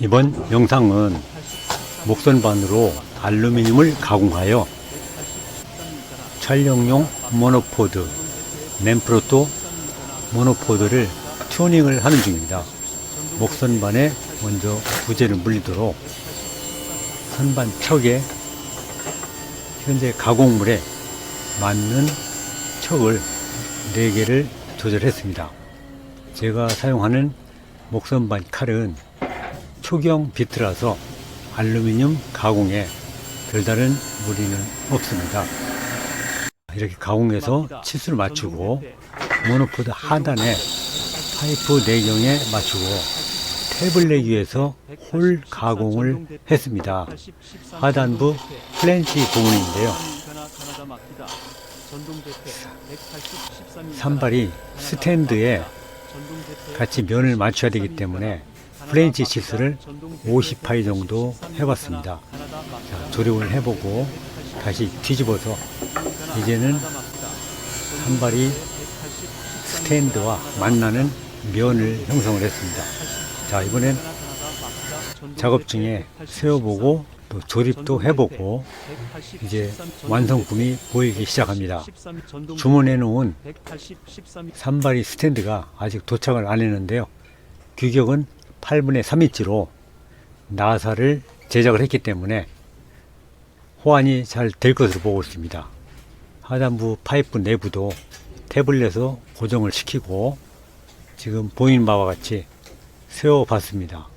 이번 영상은 목선반으로 알루미늄을 가공하여 촬영용 모노포드, 램프로토 모노포드를 튜닝을 하는 중입니다. 목선반에 먼저 부재를 물리도록 선반 척에 현재 가공물에 맞는 척을 4개를 조절했습니다. 제가 사용하는 목선반 칼은 초경 비트라서 알루미늄 가공에 별다른 무리는 없습니다. 이렇게 가공해서 치수를 맞추고 모노포드 하단에 파이프 내경에 맞추고 탭을 내기 위해서 홀 가공을 했습니다. 하단부 플랜치 부분인데요. 산발이 스탠드에 같이 면을 맞춰야 되기 때문에 프렌치 치수를 50파이 정도 해봤습니다. 자, 조립을 해보고 다시 뒤집어서 이제는 산발이 스탠드와 만나는 면을 형성을 했습니다. 자, 이번엔 작업 중에 세워보고 또 조립도 해보고 이제 완성품이 보이기 시작합니다. 주문해 놓은 산발이 스탠드가 아직 도착을 안 했는데요. 규격은 8분의 3인치로 나사를 제작을 했기 때문에 호환이 잘 될 것으로 보고 있습니다. 하단부 파이프 내부도 태블릿에서 고정을 시키고 지금 보이는 바와 같이 세워 봤습니다.